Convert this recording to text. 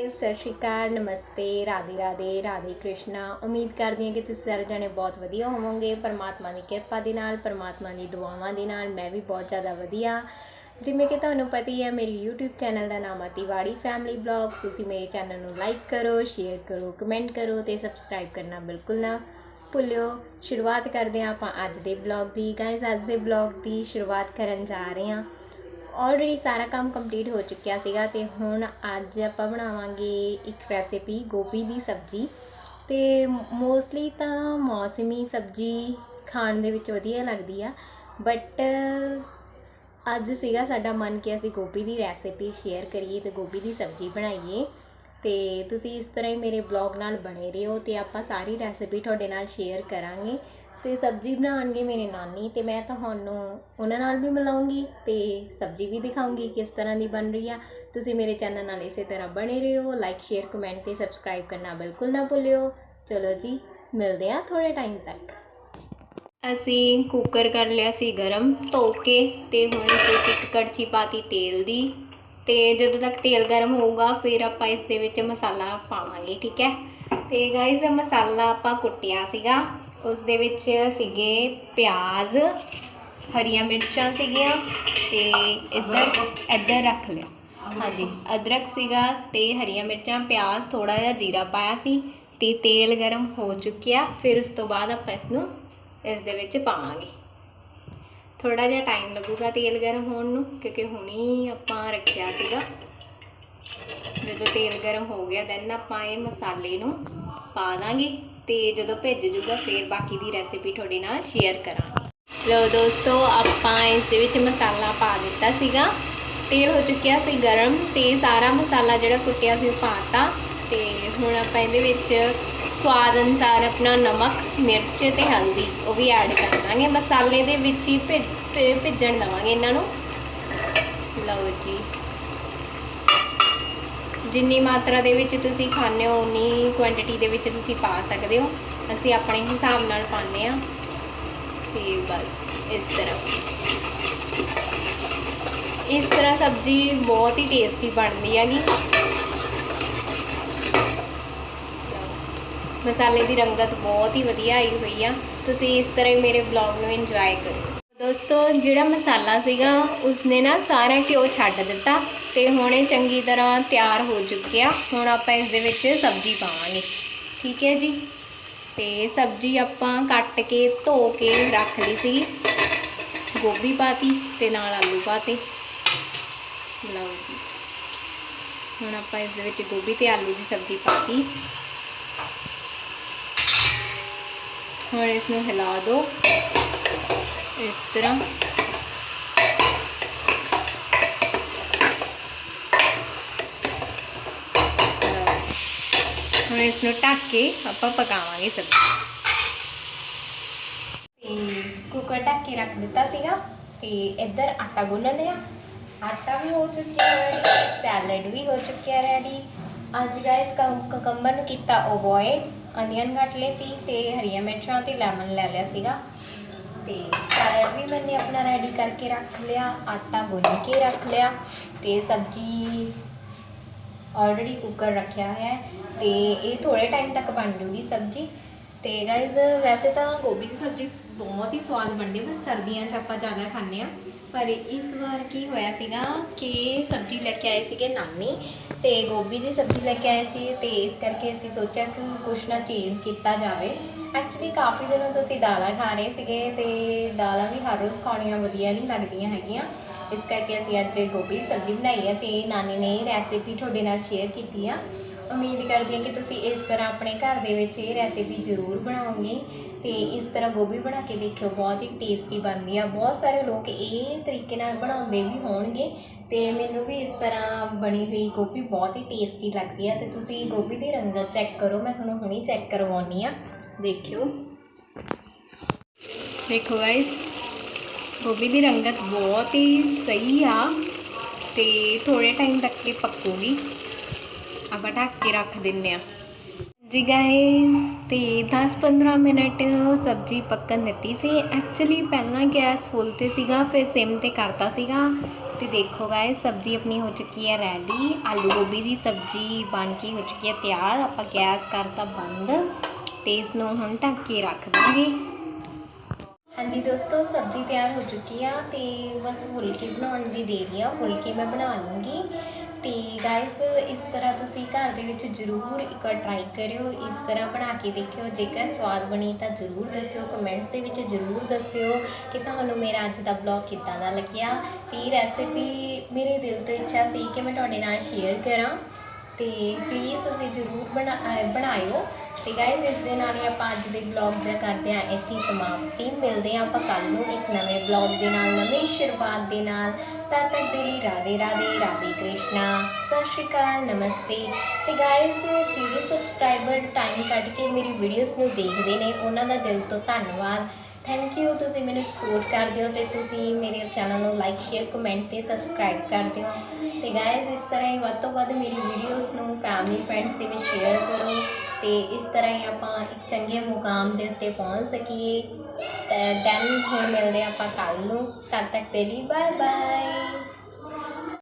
ਸਤਿ ਸ਼੍ਰੀ ਅਕਾਲ, ਨਮਸਤੇ, ਰਾਧੇ ਰਾਧੇ ਰਾਧੇ ਕ੍ਰਿਸ਼ਨਾ। ਉਮੀਦ ਕਰਦੀ ਹਾਂ ਕਿ ਤੁਸੀਂ ਸਾਰੇ ਜਣੇ ਬਹੁਤ ਵਧੀਆ ਹੋਵੋਗੇ। ਪਰਮਾਤਮਾ ਦੀ ਕਿਰਪਾ ਦੇ ਨਾਲ, ਪਰਮਾਤਮਾ ਦੀ ਦੁਆਵਾਂ ਦੇ ਨਾਲ ਮੈਂ ਵੀ ਬਹੁਤ ਜ਼ਿਆਦਾ ਵਧੀਆ। ਜਿਵੇਂ ਕਿ ਤੁਹਾਨੂੰ ਪਤਾ ਹੀ ਹੈ, ਮੇਰੀ YouTube ਚੈਨਲ ਦਾ ਨਾਮ ਆ ਤਿਵਾੜੀ ਫੈਮਿਲੀ ਬਲੌਗ ਤੁਸੀਂ ਮੇਰੇ ਚੈਨਲ ਨੂੰ ਲਾਈਕ ਕਰੋ ਸ਼ੇਅਰ ਕਰੋ ਕਮੈਂਟ ਕਰੋ ਤੇ ਸਬਸਕ੍ਰਾਈਬ ਕਰਨਾ ਬਿਲਕੁਲ ਨਾ ਭੁੱਲਿਓ। ਸ਼ੁਰੂਆਤ ਕਰਦੇ ਹਾਂ ਆਪਾਂ ਅੱਜ ਦੇ ਬਲੌਗ ਦੀ। ਗਾਇਸ ਅੱਜ ਦੇ ਬਲੌਗ ਦੀ ਸ਼ੁਰੂਆਤ ਕਰਨ ਜਾ ਰਹੇ ਹਾਂ। ਆਲਰੇਡੀ ਸਾਰਾ ਕੰਮ ਕੰਪਲੀਟ ਹੋ ਚੁੱਕਿਆ ਸੀਗਾ ਤੇ ਹੁਣ ਅੱਜ ਆਪਾਂ ਬਣਾਵਾਂਗੇ ਇੱਕ ਰੈਸਿਪੀ ਗੋਭੀ ਦੀ ਸਬਜ਼ੀ। ਤੇ ਮੋਸਟਲੀ ਤਾਂ ਮੌਸਮੀ ਸਬਜ਼ੀ ਖਾਣ ਦੇ ਵਿੱਚ ਵਧੀਆ ਲੱਗਦੀ ਆ ਬਟ ਅੱਜ ਸੀਗਾ ਸਾਡਾ ਮਨ ਕਿ ਅਸੀਂ ਗੋਭੀ ਦੀ ਰੈਸਿਪੀ ਸ਼ੇਅਰ ਕਰੀਏ ਤੇ ਗੋਭੀ ਦੀ ਸਬਜ਼ੀ ਬਣਾਈਏ। ਤੇ ਤੁਸੀਂ ਇਸ ਤਰ੍ਹਾਂ ਹੀ ਮੇਰੇ ਬਲੌਗ ਨਾਲ ਬਣੇ ਰਹੋ ਤੇ ਆਪਾਂ ਸਾਰੀ ਰੈਸਿਪੀ ਤੁਹਾਡੇ ਨਾਲ ਸ਼ੇਅਰ ਕਰਾਂਗੇ। ਤੇ ਸਬਜ਼ੀ ਬਣਾਉਣਗੇ ਮੇਰੇ ਨਾਨੀ ਤੇ ਮੈਂ ਤੁਹਾਨੂੰ ਉਹਨਾਂ ਨਾਲ ਵੀ ਮਿਲਾਉਂਗੀ ਤੇ ਸਬਜ਼ੀ ਵੀ ਦਿਖਾਉਂਗੀ ਕਿਸ ਤਰ੍ਹਾਂ ਦੀ ਬਣ ਰਹੀ ਆ। ਤੁਸੀਂ ਮੇਰੇ ਚੈਨਲ ਨਾਲ ਇਸੇ ਤਰ੍ਹਾਂ ਬਣੇ ਰਹੋ ਲਾਈਕ ਸ਼ੇਅਰ ਕਮੈਂਟ ਤੇ ਸਬਸਕ੍ਰਾਈਬ ਕਰਨਾ ਬਿਲਕੁਲ ਨਾ ਭੁੱਲਿਓ। ਚਲੋ ਜੀ, ਮਿਲਦੇ ਆ ਥੋੜੇ ਟਾਈਮ ਤੱਕ। ਅਸੀਂ ਕੁੱਕਰ ਕਰ ਲਿਆ ਸੀ ਗਰਮ ਧੋ ਕੇ ਤੇ ਹੁਣ ਇਸ ਇੱਕ ਕੜਛੀ ਪਾਤੀ ਤੇਲ ਦੀ ਤੇ ਜਦੋਂ ਤੱਕ ਤੇਲ ਗਰਮ ਹੋਊਗਾ ਫਿਰ ਆਪਾਂ ਇਸ ਦੇ ਵਿੱਚ ਮਸਾਲਾ ਪਾਵਾਂਗੇ, ਠੀਕ ਹੈ? ਤੇ ਗਾਇਜ਼ ਮਸਾਲਾ ਆਪਾਂ ਕੁੱਟਿਆ ਸੀਗਾ। ਉਸ ਦੇ ਵਿੱਚ ਸੀਗੇ ਪਿਆਜ਼, ਹਰੀਆਂ ਮਿਰਚਾਂ ਸੀਗੀਆਂ ਤੇ ਇੱਧਰ ਇੱਧਰ ਰੱਖ ਲਿਆ। ਹਾਂਜੀ, ਅਦਰਕ ਸੀਗਾ ਤੇ ਹਰੀਆਂ ਮਿਰਚਾਂ, ਪਿਆਜ਼ ਥੋੜਾ ਜਿਹਾ ਜੀਰਾ ਪਾਇਆ ਸੀ ਤੇ ਤੇਲ ਗਰਮ ਹੋ ਚੁੱਕਿਆ, ਫਿਰ ਉਸ ਤੋਂ ਬਾਅਦ ਆਪਾਂ ਇਸ ਨੂੰ ਇਸ ਦੇ ਵਿੱਚ ਪਾਵਾਂਗੇ। ਥੋੜਾ ਜਿਹਾ ਟਾਈਮ ਲੱਗੂਗਾ ਤੇਲ ਗਰਮ ਹੋਣ ਨੂੰ, ਕਿਉਂਕਿ ਹੁਣੀ ਆਪਾਂ ਰੱਖਿਆ ਸੀਗਾ। ਜਦੋਂ ਤੇਲ ਗਰਮ ਹੋ ਗਿਆ ਦੈਨ ਆਪਾਂ ਇਹ ਮਸਾਲੇ ਨੂੰ ਪਾ ਦਾਂਗੇ। ਤੇ ਜਦੋਂ ਭਿੱਜ ਜੂਗਾ, ਫਿਰ ਬਾਕੀ ਦੀ ਰੈਸਿਪੀ ਤੁਹਾਡੇ ਨਾਲ ਸ਼ੇਅਰ ਕਰਾਂਗੇ। ਲੋ ਦੋਸਤੋ, ਆਪਾਂ ਇਸ ਦੇ ਵਿੱਚ ਮਸਾਲਾ ਪਾ ਦਿੱਤਾ ਸੀਗਾ। ਤੇਲ ਹੋ ਚੁੱਕਿਆ ਸੀ ਗਰਮ ਤੇ ਸਾਰਾ ਮਸਾਲਾ ਜਿਹੜਾ ਕੁੱਟਿਆ ਸੀ ਉਹ ਪਾਤਾ ਤੇ। ਹੁਣ ਆਪਾਂ ਇਹਦੇ ਵਿੱਚ ਸਵਾਦ ਅਨੁਸਾਰ ਆਪਣਾ ਨਮਕ, ਮਿਰਚ ਤੇ ਹਲਦੀ, ਉਹ ਵੀ ਐਡ ਕਰ ਦਾਂਗੇ। ਮਸਾਲੇ ਦੇ ਵਿੱਚ ਹੀ ਭਿੱਜ ਭਿ- ਭਿੱਜਣ ਦਵਾਂਗੇ ਇਹਨਾਂ ਨੂੰ। ਲਓ ਜੀ। ਜਿੰਨੀ ਮਾਤਰਾ ਦੇ ਵਿੱਚ ਤੁਸੀਂ ਖਾਣੇ ਹੋ, ਉਨੀ ਕੁਆਂਟੀਟੀ ਦੇ ਵਿੱਚ ਤੁਸੀਂ ਪਾ ਸਕਦੇ ਹੋ। ਅਸੀਂ ਆਪਣੇ ਹਿਸਾਬ ਨਾਲ ਪਾਉਂਦੇ ਆ ਤੇ ਬਸ, ਇਸ ਤਰ੍ਹਾਂ। ਇਸ ਤਰ੍ਹਾਂ ਸਬਜ਼ੀ ਬਹੁਤ ਹੀ ਟੇਸਟੀ ਬਣਦੀ ਹੈਗੀ। ਮਸਾਲੇ ਦੀ ਰੰਗਤ ਬਹੁਤ ਹੀ ਵਧੀਆ ਆਈ ਹੋਈ ਆ। ਤੁਸੀਂ ਇਸ ਤਰ੍ਹਾਂ ਹੀ ਮੇਰੇ ਵਲੌਗ ਨੂੰ ਇੰਜੋਏ ਕਰੋ ਦੋਸਤੋ, ਜਿਹੜਾ ਮਸਾਲਾ ਸੀਗਾ, ਉਸਨੇ ਨਾ ਸਾਰਾ ਘਿਓ ਛੱਡ ਦਿੱਤਾ। ਤੇ ਹੁਣ ਇਹ ਚੰਗੀ ਤਰ੍ਹਾਂ ਤਿਆਰ ਹੋ ਚੁੱਕਿਆ ਹੁਣ ਆਪਾਂ ਇਸ ਦੇ ਵਿੱਚ ਸਬਜ਼ੀ ਪਾਵਾਂਗੇ। ਠੀਕ ਹੈ ਜੀ? ਤੇ ਸਬਜ਼ੀ ਆਪਾਂ ਕੱਟ ਕੇ, ਧੋ ਕੇ ਰੱਖ ਲਈ ਸੀ ਗੋਭੀ ਪਾਤੀ ਤੇ ਨਾਲ ਆਲੂ ਪਾਤੇ। ਲਓ ਜੀ। ਹੁਣ ਆਪਾਂ ਇਸ ਦੇ ਵਿੱਚ ਗੋਭੀ ਤੇ ਆਲੂ ਦੀ ਸਬਜ਼ੀ ਪਾਤੀ। ਹੁਣ ਇਸ ਨੂੰ ਹਿਲਾ ਦਿਓ ਇਸ ਤਰ੍ਹਾਂ। ਹੁਣ ਇਸ ਨੂੰ ਢੱਕ ਕੇ ਆਪਾਂ ਪਕਾਵਾਂਗੇ ਸਬਜ਼ੀ ਤੇ ਕੁੱਕਰ ਢੱਕ ਕੇ ਰੱਖ ਦਿੱਤਾ ਸੀਗਾ ਤੇ ਇੱਧਰ ਆਟਾ ਗੁੰਨ ਲਿਆ। ਆਟਾ ਵੀ ਹੋ ਚੁੱਕਿਆ ਰੈਡੀ ਸੈਲਡ ਵੀ ਹੋ ਚੁੱਕਿਆ ਰੈਡੀ ਅੱਜ ਗਾਇਸ ਕਕੰਬਰ ਨੂੰ ਕੀਤਾ ਓਵੋਇਡ ਅਨੀਅਨ ਕੱਟ ਲਏ ਸੀ ਤੇ ਹਰੀਆਂ ਮਿਰਚਾਂ ਤੇ ਲੈਮਨ ਲੈ ਲਿਆ ਸੀਗਾ। ਤੇ ਸੈਲਡ ਵੀ ਮੈਨੇ ਆਪਣਾ ਰੈਡੀ ਕਰਕੇ ਰੱਖ ਲਿਆ, ਆਟਾ ਗੁੰਨ ਕੇ ਰੱਖ ਲਿਆ ਤੇ ਸਬਜ਼ੀ ਆਲਰੇਡੀ ਕੁੱਕਰ ਰੱਖਿਆ ਹੋਇਆ ਹੈ ਤੇ ਇਹ ਥੋੜੇ ਟਾਈਮ ਤੱਕ ਬਣ ਜੂਗੀ ਸਬਜ਼ੀ। ਤੇ ਗਾਇਜ਼ ਵੈਸੇ ਤਾਂ ਗੋਭੀ ਦੀ ਸਬਜ਼ੀ ਬਹੁਤ ਹੀ ਸਵਾਦ ਬਣਦੀ ਹੈ, ਪਰ ਸਰਦੀਆਂ 'ਚ ਆਪਾਂ ਜ਼ਿਆਦਾ ਖਾਂਦੇ ਆ ਪਰ ਇਸ ਵਾਰ ਕੀ ਹੋਇਆ ਸੀਗਾ ਕਿ ਸਬਜ਼ੀ ਲੈ ਕੇ ਆਏ ਸੀਗੇ ਨਾਨੀ ਤੇ ਗੋਭੀ ਦੀ ਸਬਜ਼ੀ ਲੈ ਕੇ ਆਏ ਸੀ ਤੇ ਇਸ ਕਰਕੇ ਅਸੀਂ ਸੋਚਿਆ ਕਿ ਕੁਛ ਨਾ ਚੇਂਜ ਕੀਤਾ ਜਾਵੇ। ਐਕਚੁਅਲੀ ਕਾਫੀ ਦਿਨੋਂ ਤੋਂ ਅਸੀਂ ਦਾਲਾਂ ਖਾ ਰਹੇ ਸੀਗੇ ਤੇ ਦਾਲਾਂ ਵੀ ਹਰ ਰੋਜ਼ ਖਾਣੀਆਂ ਵਧੀਆ ਨਹੀਂ ਲੱਗਦੀਆਂ ਹੈਗੀਆਂ। ਇਸ ਕਰਕੇ ਅਸੀਂ ਅੱਜ ਗੋਭੀ ਦੀ ਸਬਜ਼ੀ ਬਣਾਈ ਹੈ ਤੇ ਨਾਨੀ ਨੇ ਇਹ ਰੈਸਿਪੀ ਤੁਹਾਡੇ ਨਾਲ ਸ਼ੇਅਰ ਕੀਤੀ ਆ। ਉਮੀਦ ਕਰਦੀ ਹਾਂ ਕਿ ਤੁਸੀਂ ਇਸ ਤਰ੍ਹਾਂ ਆਪਣੇ ਘਰ ਦੇ ਵਿੱਚ ਇਹ ਰੈਸਿਪੀ ਜ਼ਰੂਰ ਬਣਾਓਗੇ ਤੇ ਇਸ ਤਰ੍ਹਾਂ ਗੋਭੀ ਬਣਾ ਕੇ ਦੇਖਿਓ, ਬਹੁਤ ਹੀ ਟੇਸਟੀ ਬਣਦੀ ਆ। ਬਹੁਤ ਸਾਰੇ ਲੋਕ ਇਹ ਤਰੀਕੇ ਨਾਲ ਬਣਾਉਂਦੇ ਵੀ ਹੋਣਗੇ ਤੇ ਮੈਨੂੰ ਵੀ ਇਸ ਤਰ੍ਹਾਂ ਬਣੀ ਹੋਈ ਗੋਭੀ ਬਹੁਤ ਹੀ ਟੇਸਟੀ ਲੱਗਦੀ ਆ ਤੇ ਤੁਸੀਂ ਗੋਭੀ ਦੀ ਰੰਗਤ ਚੈੱਕ ਕਰੋ, ਮੈਂ ਤੁਹਾਨੂੰ ਹੁਣੀ ਚੈੱਕ ਕਰਵਾਉਣੀ ਆ। ਦੇਖਿਓ। ਦੇਖੋ ਗਾਇਸ ਗੋਭੀ ਦੀ ਰੰਗਤ ਬਹੁਤ ਹੀ ਸਹੀ ਆ ਤੇ ਥੋੜੇ ਟਾਈਮ ਤੱਕ ਇਹ ਪੱਕੂਗੀ। ਆਪਾਂ ਢੱਕ ਕੇ ਰੱਖ ਦਿੰਨੇ ਆ ਜੀ ਗਾਇਸ ਤੇ 10-15 ਮਿੰਟ ਸਬਜ਼ੀ ਪੱਕਣ ਦਿੱਤੀ ਸੀ। ਐਕਚੁਅਲੀ ਪਹਿਲਾਂ ਗੈਸ ਫੁੱਲ ਤੇ ਸੀਗਾ, ਫਿਰ ਸਿਮ ਤੇ ਕਰਤਾ ਸੀਗਾ। ਤੇ ਦੇਖੋ ਗਾਇਸ ਸਬਜ਼ੀ ਆਪਣੀ ਹੋ ਚੁੱਕੀ ਹੈ ਰੈਡੀ ਆਲੂ ਗੋਭੀ ਦੀ ਸਬਜ਼ੀ ਬਣ ਕੇ ਹੋ ਚੁੱਕੀ ਹੈ ਤਿਆਰ। ਆਪਾਂ ਗੈਸ ਕਰਤਾ ਬੰਦ ਤੇ ਇਸ ਨੂੰ ਹੁਣ ਢੱਕ ਕੇ ਰੱਖ ਦਾਂਗੇ। ਹਾਂਜੀ ਦੋਸਤੋ, ਸਬਜ਼ੀ ਤਿਆਰ ਹੋ ਚੁੱਕੀ ਆ ਤੇ ਬਸ ਫੁਲਕੇ ਬਣਾਉਣ ਦੀ ਦੇਰੀ ਆ। ਫੁਲਕੇ ਮੈਂ ਬਣਾ ਲੂੰਗੀ। ਤੇ ਗਾਇਸ ਇਸ ਤਰ੍ਹਾਂ ਤੁਸੀਂ ਘਰ ਦੇ ਵਿੱਚ ਜ਼ਰੂਰ ਇੱਕ ਵਾਰ ਟਰਾਈ ਕਰਿਓ। ਇਸ ਤਰ੍ਹਾਂ ਬਣਾ ਕੇ ਦੇਖਿਓ। ਜੇਕਰ ਸਵਾਦ ਬਣੀ ਤਾਂ ਜ਼ਰੂਰ ਦੱਸਿਓ। ਕਮੈਂਟਸ ਦੇ ਵਿੱਚ ਜ਼ਰੂਰ ਦੱਸਿਓ ਕਿ ਤੁਹਾਨੂੰ ਮੇਰਾ ਅੱਜ ਦਾ ਬਲੌਗ ਕਿੱਦਾਂ ਦਾ ਲੱਗਿਆ। ਤੇ ਇਹ ਰੈਸਿਪੀ ਮੇਰੇ ਦਿਲ ਤੋਂ ਇੱਛਾ ਸੀ ਕਿ ਮੈਂ ਤੁਹਾਡੇ ਨਾਲ ਸ਼ੇਅਰ ਕਰਾਂ। ਤੇ ਪਲੀਜ਼ ਤੁਸੀਂ ਜ਼ਰੂਰ ਬਣਾ, ਅਹ ਬਣਾਇਓ। ਤੇ ਗਾਇਜ਼ ਇਸ ਦੇ ਨਾਲ ਹੀ ਆਪਾਂ ਅੱਜ ਦੇ ਬਲੌਗ ਦਾ ਕਰਦੇ ਹਾਂ, ਇੱਥੇ ਹੀ ਸਮਾਪਤੀ। ਮਿਲਦੇ ਹਾਂ ਆਪਾਂ ਕੱਲ ਨੂੰ ਇੱਕ ਨਵੇਂ ਬਲੌਗ ਦੇ ਨਾਲ, ਨਵੀਂ ਸ਼ੁਰੂਆਤ ਦੇ ਨਾਲ। ਤਦ ਤੱਕ ਦੇ ਲਈ ਰਾਧੇ ਰਾਧੇ ਰਾਧੇ ਕ੍ਰਿਸ਼ਨਾ। ਸਤਿ ਸ਼੍ਰੀ ਅਕਾਲ, ਨਮਸਤੇ। ਤੇ ਗਾਇਜ਼ ਜਿਹੜੇ ਸਬਸਕ੍ਰਾਈਬਰ ਟਾਈਮ ਕੱਢ ਕੇ ਮੇਰੀ ਵੀਡੀਓਜ਼ ਨੂੰ ਦੇਖਦੇ ਨੇ, ਉਹਨਾਂ ਦਾ ਦਿਲ ਤੋਂ ਧੰਨਵਾਦ। ਥੈਂਕ ਯੂ ਤੁਸੀਂ ਮੈਨੂੰ ਸਪੋਰਟ ਕਰਦੇ ਹੋ ਤੇ ਤੁਸੀਂ ਮੇਰੇ ਚੈਨਲ ਨੂੰ ਲਾਈਕ ਸ਼ੇਅਰ ਕਮੈਂਟ ਤੇ ਸਬਸਕ੍ਰਾਈਬ ਕਰਦੇ ਹੋ ਤੇ ਗਾਇਜ਼ ਇਸ ਤਰ੍ਹਾਂ ਹੀ ਵੱਧ ਤੋਂ ਵੱਧ ਮੇਰੀ ਵੀਡੀਓਜ਼ ਨੂੰ ਫੈਮਿਲੀ ਫਰੈਂਡਸ ਦੇ ਵਿੱਚ ਸ਼ੇਅਰ ਕਰੋ ਤੇ ਇਸ ਤਰ੍ਹਾਂ ਹੀ ਆਪਾਂ ਇੱਕ ਚੰਗੇ ਮੁਕਾਮ ਦੇ ਉੱਤੇ ਪਹੁੰਚ ਸਕੀਏ। ਦੈਨ ਹੁਣ ਮਿਲਦੇ ਹਾਂ ਆਪਾਂ ਕੱਲ ਨੂੰ। ਤਦ ਤੱਕ ਦੇ ਲਈ ਬਾਏ ਬਾਏ